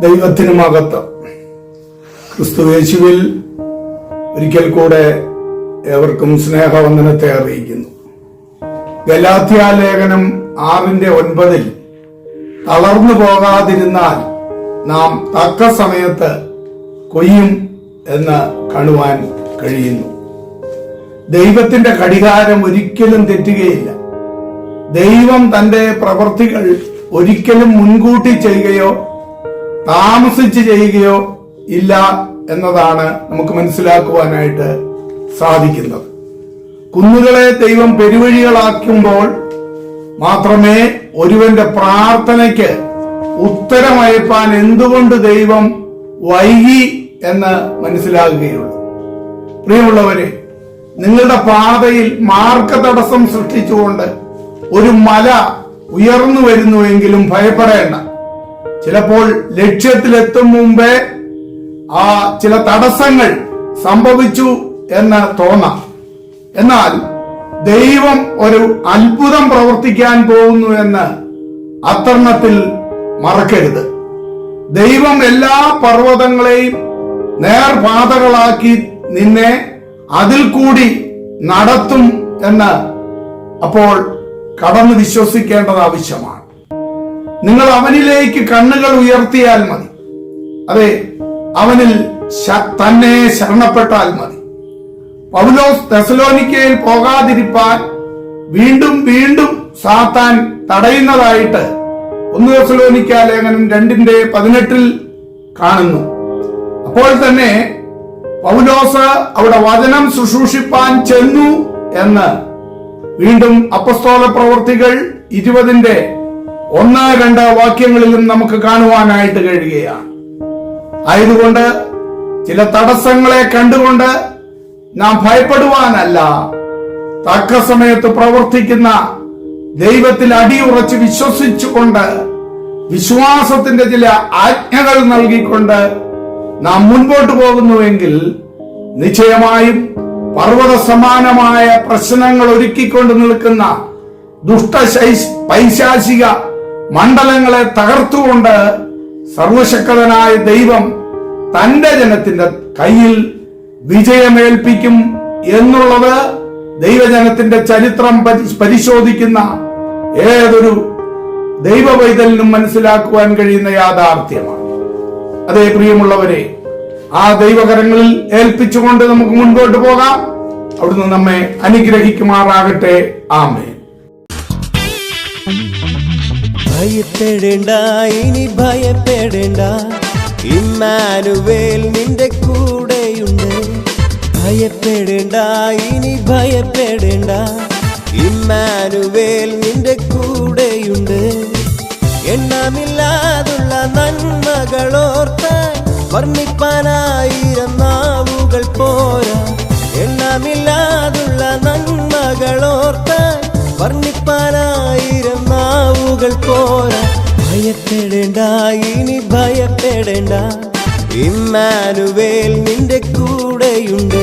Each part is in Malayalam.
ദൈവത്തിന് മകത്വം ക്രിസ്തുവേശുവിൽ ഒരിക്കൽ കൂടെ ഏവർക്കും സ്നേഹവന്ദനത്തെ അറിയിക്കുന്നു. ഗലാത്യ ലേഖനം ആറിന്റെ ഒൻപതിൽ തളർന്നു പോകാതിരുന്നാൽ നാം തക്ക സമയത്ത് കൊയ്യും എന്ന് കാണുവാൻ കഴിയുന്നു. ദൈവത്തിന്റെ ഘടികാരം ഒരിക്കലും തെറ്റുകയില്ല. ദൈവം തന്റെ പ്രവൃത്തികൾ ഒരിക്കലും മുൻകൂട്ടി ചെയ്യുകയോ താമസിച്ച് ചെയ്യുകയോ ഇല്ല എന്നതാണ് നമുക്ക് മനസ്സിലാക്കുവാനായിട്ട് സാധിക്കുന്നത്. കുന്നുകളെ ദൈവം പെരുവഴികളാക്കുമ്പോൾ മാത്രമേ ഒരുവന്റെ പ്രാർത്ഥനയ്ക്ക് ഉത്തരമയപ്പാൻ എന്തുകൊണ്ട് ദൈവം വൈകി എന്ന് മനസ്സിലാകുകയുള്ളൂ. പ്രിയമുള്ളവരെ നിങ്ങളുടെ പാതയിൽ മാർഗ തടസ്സം സൃഷ്ടിച്ചുകൊണ്ട് ഒരു മല ഉയർന്നു വരുന്നുവെങ്കിലും ഭയപ്പെടേണ്ട. ചിലപ്പോൾ ലക്ഷ്യത്തിലെത്തും മുമ്പേ ആ ചില തടസ്സങ്ങൾ സംഭവിച്ചു എന്ന് തോന്നാം എന്നാൽ ദൈവം ഒരു അത്ഭുതം പ്രവർത്തിക്കാൻ പോകുന്നു എന്ന് അത്തർണത്തിൽ മറക്കരുത്. ദൈവം എല്ലാ പർവതങ്ങളെയും നേർപാതകളാക്കി നിന്നെ അതിൽ കൂടി നടത്തും എന്ന് അപ്പോൾ കടന്നു വിശ്വസിക്കേണ്ടത് ആവശ്യമാണ്. നിങ്ങൾ അവനിലേക്ക് കണ്ണുകൾ ഉയർത്തിയാൽ മതി. അതെ അവനിൽ തന്നെ ശരണപ്പെട്ടാൽ മതി. പൗലോസ് തെസലോനിക്കയിൽ പോകാതിരിപ്പാൻ വീണ്ടും വീണ്ടും സാത്താൻ തടയുന്നതായിട്ട് ഒന്ന് തെസലോനിക്ക ലേഖനം രണ്ടിന്റെ പതിനെട്ടിൽ കാണുന്നു. അപ്പോൾ തന്നെ പൗലോസ് അവിടെ വചനം ശുശ്രൂഷിപ്പാൻ ചെന്നു എന്ന് വീണ്ടും അപ്പസ്തോല പ്രവർത്തികൾ ഇരുപതിന്റെ ഒന്ന് രണ്ട് വാക്യങ്ങളിലും നമുക്ക് കാണുവാനായിട്ട് കഴിയുകയാണ്. ആയതുകൊണ്ട് ചില തടസ്സങ്ങളെ കണ്ടുകൊണ്ട് നാം ഭയപ്പെടുവാനല്ല. തക്ക സമയത്ത് പ്രവർത്തിക്കുന്ന ദൈവത്തിൽ അടിയുറച്ച് വിശ്വസിച്ചുകൊണ്ട് വിശ്വാസത്തിന്റെ ചില ആജ്ഞകൾ നൽകിക്കൊണ്ട് നാം മുൻപോട്ട് പോകുന്നുവെങ്കിൽ നിശ്ചയമായും പർവത സമാനമായ പ്രശ്നങ്ങൾ ഒരുക്കിക്കൊണ്ട് നിൽക്കുന്ന ദുഷ്ട പൈശാചിക മണ്ഡലങ്ങളെ തകർത്തുകൊണ്ട് സർവശക്തനായ ദൈവം തന്റെ ജനത്തിന്റെ കയ്യിൽ വിജയമേൽപ്പിക്കും എന്നുള്ളത് ദൈവജനത്തിന്റെ ചരിത്രം പരിശോധിക്കുന്ന ഏതൊരു ദൈവവൈതലിനും മനസ്സിലാക്കുവാൻ കഴിയുന്ന യാഥാർത്ഥ്യമാണ്. അതേ പ്രിയമുള്ളവരെ ആ ദൈവകരങ്ങളിൽ ഏൽപ്പിച്ചുകൊണ്ട് നമുക്ക് മുൻപോട്ട് പോകാം. അവിടുന്ന് നമ്മെ അനുഗ്രഹിക്കുമാറാകട്ടെ. ആമേ ഭയപ്പെടേണ്ട ഇനി ഭയപ്പെടേണ്ട. ഇമ്മാനുവേൽ നിന്റെ കൂടെയുണ്ട്. ഭയപ്പെടേണ്ട ഇനി ഭയപ്പെടേണ്ട. ഇമ്മാനുവേൽ നിന്റെ കൂടെയുണ്ട്. എണ്ണമില്ലാതുള്ള നന്മകളോർത്താൻ വർണിപ്പാനായിരം നാവുകൾ പോരാ. എണ്ണമില്ലാതുള്ള നന്മകളോർത്താൻ വർണിപ്പാനായിരം നാവുകൾ പോരാ ഭയപ്പെടേണ്ട ഇനി ഭയപ്പെടേണ്ട. ഇമ്മാനുവേൽ നിന്റെ കൂടെയുണ്ട്.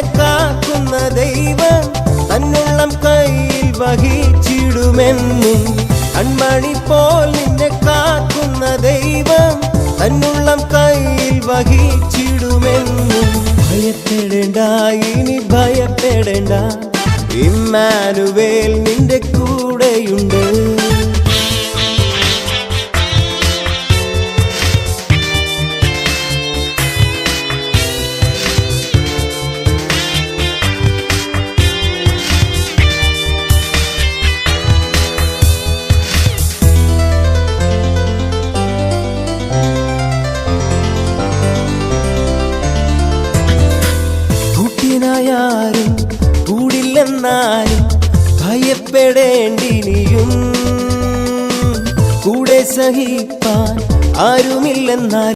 കാക്കുന്ന ദൈവം തന്നുള്ളം കയ്യിൽ വഹിച്ചിടുമെന്നും. കൺമണി പോൽ നിന്നെ കാക്കുന്ന ദൈവം തന്നുള്ളം കയ്യിൽ വഹിച്ചിടുമെന്നും. ഭയപ്പെടേണ്ട ഇനി ഭയപ്പെടേണ്ട. ഇമ്മാനുവേൽ നിന്റെ കൂടെയുണ്ട്. കൂട്ടിനായാരും കൂടില്ലെന്നാരും ഭയപ്പെടേണ്ടിനിയും. കൂടെ സഹിപ്പാൻ ആരുമില്ലെന്നാൽ